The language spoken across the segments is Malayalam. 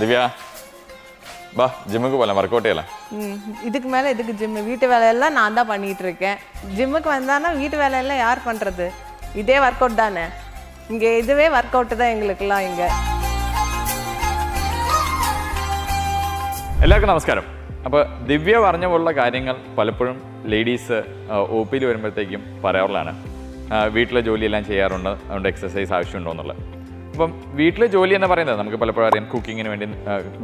திவ்யா பா ஜிம்முக்கு போகலாம் ஒர்க் அவுட் செய்யலாம் ம், இதுக்கு மேலே எதுக்கு ஜிம்மு வீட்டு வேலையெல்லாம் நான் தான் பண்ணிட்டு இருக்கேன் ஜிம்முக்கு வந்தானா வீட்டு வேலையெல்லாம் யார் பண்ணுறது இதே ஒர்க் அவுட் தானே இங்கே இதுவே ஒர்க் அவுட்டு தான் எங்களுக்கெல்லாம் இங்கே എല്ലാവർക്കും നമസ്കാരം അപ്പോൾ ദിവ്യ പറഞ്ഞ പോലുള്ള കാര്യങ്ങൾ പലപ്പോഴും ലേഡീസ് ഒ പിയിൽ വരുമ്പോഴത്തേക്കും പറയാറുള്ളതാണ് ആ, വീട്ടിലെ ജോലിയെല്ലാം ചെയ്യാറുണ്ട് അതുകൊണ്ട് എക്സസൈസ് ആവശ്യമുണ്ടോ എന്നുള്ളത് അപ്പം വീട്ടിലെ ജോലി എന്ന് പറയുന്നത് നമുക്ക് പലപ്പോഴും അറിയാം. കുക്കിങ്ങിന് വേണ്ടി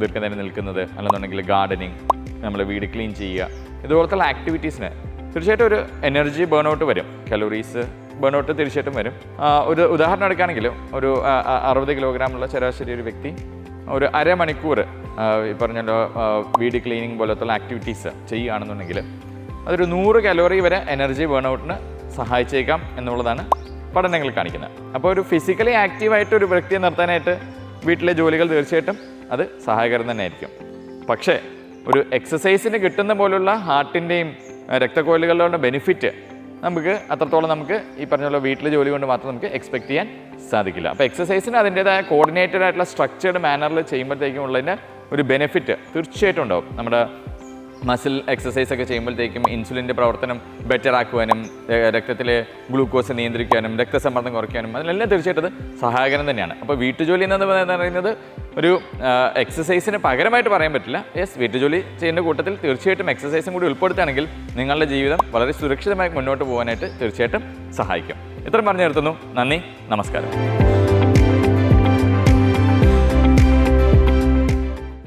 ദീർഘനേരം നിൽക്കുന്നത് അല്ലെന്നുണ്ടെങ്കിൽ ഗാർഡനിങ് നമ്മൾ വീട് ക്ലീൻ ചെയ്യുക ഇതുപോലത്തുള്ള ആക്ടിവിറ്റീസിന് തീർച്ചയായിട്ടും ഒരു എനർജി ബേൺ ഔട്ട് വരും. കലോറീസ് ബേൺ ഔട്ട് തീർച്ചയായിട്ടും വരും. ഒരു ഉദാഹരണം എടുക്കുകയാണെങ്കിൽ ഒരു അറുപത് കിലോഗ്രാമുള്ള ശരാശരി ഒരു വ്യക്തി ഒരു അരമണിക്കൂർ ഈ പറഞ്ഞല്ലോ വീട് ക്ലീനിങ് പോലത്തുള്ള ആക്ടിവിറ്റീസ് ചെയ്യുകയാണെന്നുണ്ടെങ്കിൽ അതൊരു നൂറ് കലോറി വരെ എനർജി ബേൺ ഔട്ടിന് സഹായിച്ചേക്കാം എന്നുള്ളതാണ് പഠനങ്ങൾ കാണിക്കുന്നത്. അപ്പോൾ ഒരു ഫിസിക്കലി ആക്റ്റീവായിട്ട് ഒരു വ്യക്തിയെ നിർത്താനായിട്ട് വീട്ടിലെ ജോലികൾ തീർച്ചയായിട്ടും അത് സഹായകരം തന്നെ ആയിരിക്കും പക്ഷേ ഒരു എക്സസൈസിന് കിട്ടുന്ന പോലുള്ള ഹാർട്ടിന്റെയും രക്തക്കോലുകളുടെ ബെനിഫിറ്റ് നമുക്ക് അത്രത്തോളം നമുക്ക് ഈ പറഞ്ഞ പോലെ വീട്ടിലെ ജോലി കൊണ്ട് മാത്രം നമുക്ക് എക്സ്പെക്ട് ചെയ്യാൻ സാധിക്കില്ല. അപ്പോൾ എക്സസൈസിന് അതിന്റെതായ കോർഡിനേറ്റഡ് ആയിട്ടുള്ള സ്ട്രക്ചേർഡ് മാനറിൽ ചെയ്യുമ്പോഴത്തേക്കും ഉള്ളതിന്റെ ഒരു ബെനിഫിറ്റ് തീർച്ചയായിട്ടും ഉണ്ടാവും. നമ്മുടെ മസിൽ എക്സസൈസ് ഒക്കെ ചെയ്യുമ്പോഴത്തേക്കും ഇൻസുലിന്റെ പ്രവർത്തനം ബെറ്റർ ആക്കുവാനും രക്തത്തിലെ ഗ്ലൂക്കോസ് നിയന്ത്രിക്കാനും രക്തസമ്മർദ്ദം കുറയ്ക്കാനും അതിനെല്ലാം തീർച്ചയായിട്ടും സഹായകരം തന്നെയാണ്. അപ്പോൾ വീട്ടുജോലി എന്ന് പറയുന്നത് ഒരു എക്സസൈസിന് പകരമായിട്ട് പറയാൻ പറ്റില്ല. യെസ് വീട്ടുജോലി ചെയ്യുന്ന കൂട്ടത്തിൽ തീർച്ചയായിട്ടും എക്സസൈസും കൂടി ഉൾപ്പെടുത്തുകയാണെങ്കിൽ നിങ്ങളുടെ ജീവിതം വളരെ സുരക്ഷിതമായി മുന്നോട്ട് പോകാനായിട്ട് തീർച്ചയായിട്ടും സഹായിക്കും. ഇത്രയും പറഞ്ഞു നിർത്തുന്നു. നന്ദി. നമസ്കാരം.